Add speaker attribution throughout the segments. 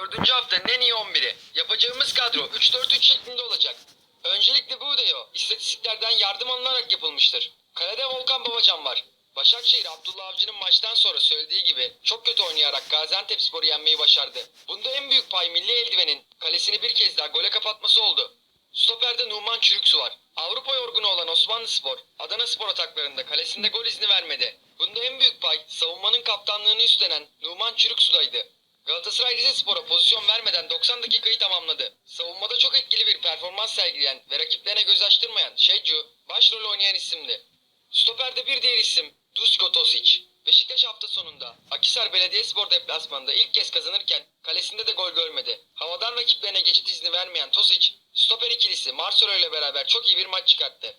Speaker 1: Dördüncü haftanın en iyi 11'i. Yapacağımız kadro 3-4-3 şeklinde olacak. Öncelikle bu video istatistiklerden yardım alınarak yapılmıştır. Kalede Volkan Babacan var. Başakşehir Abdullah Avcı'nın maçtan sonra söylediği gibi çok kötü oynayarak Gaziantepspor'u yenmeyi başardı. Bunda en büyük pay milli eldivenin kalesini bir kez daha gole kapatması oldu. Stoper'de Numan Çürüksu var. Avrupa yorgunu olan Osmanlı Spor, Adana Spor ataklarında kalesinde gol izni vermedi. Bunda en büyük pay savunmanın kaptanlığını üstlenen Numan Çürüksu'daydı. Galatasaray Rizespor'a pozisyon vermeden 90 dakikayı tamamladı. Savunmada çok etkili bir performans sergileyen ve rakiplerine göz açtırmayan Şecu başrol oynayan isimdi. Stoper'de bir diğer isim Dusko Tosic. Beşiktaş hafta sonunda Akisar Belediyespor deplasmanında ilk kez kazanırken kalesinde de gol görmedi. Havadan rakiplerine geçit izni vermeyen Tosic, stoper ikilisi Marcelo ile beraber çok iyi bir maç çıkarttı.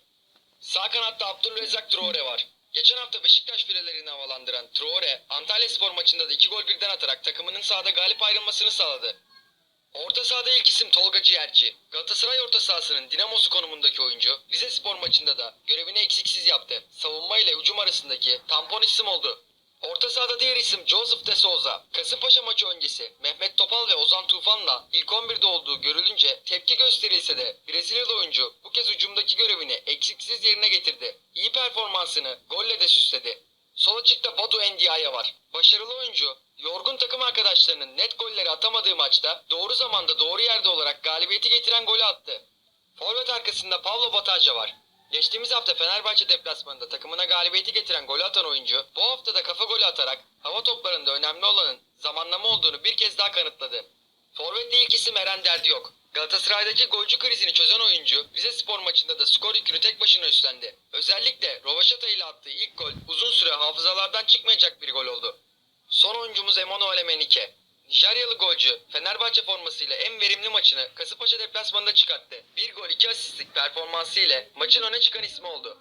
Speaker 1: Sağ kanatta Abdülrezzak Traore var. Geçen hafta Beşiktaş filelerini havalandıran Traore, Antalya Spor maçında da iki gol birden atarak takımının sahada galip ayrılmasını sağladı. Orta sahada ilk isim Tolga Ciğerci. Galatasaray orta sahasının dinamosu konumundaki oyuncu Rize Spor maçında da görevini eksiksiz yaptı. Savunma ile hücum arasındaki tampon isim oldu. Sahada diğer isim Joseph de Souza. Kasımpaşa maçı öncesi Mehmet Topal ve Ozan Tufan'la ilk 11'de olduğu görülünce tepki gösterilse de Brezilyalı oyuncu bu kez hücumdaki görevini eksiksiz yerine getirdi. İyi performansını golle de süsledi. Sol açıkta Badu Endiaya var. Başarılı oyuncu, yorgun takım arkadaşlarının net golleri atamadığı maçta doğru zamanda doğru yerde olarak galibiyeti getiren golü attı. Forvet arkasında Pablo Bataja var. Geçtiğimiz hafta Fenerbahçe deplasmanında takımına galibiyeti getiren golü atan oyuncu bu hafta da kafa golü atarak hava toplarında önemli olanın zamanlama olduğunu bir kez daha kanıtladı. Forvet'te ilk isim Eren Derdi yok. Galatasaray'daki golcü krizini çözen oyuncu Rize Spor maçında da skor yükünü tek başına üstlendi. Özellikle Rovaşata ile attığı ilk gol uzun süre hafızalardan çıkmayacak bir gol oldu. Son oyuncumuz Emanuele Menike. Nijeryalı golcü Fenerbahçe formasıyla en verimli maçını Kasımpaşa deplasmanında çıkarttı. Bir gol iki asistlik performansı ile maçın öne çıkan ismi oldu.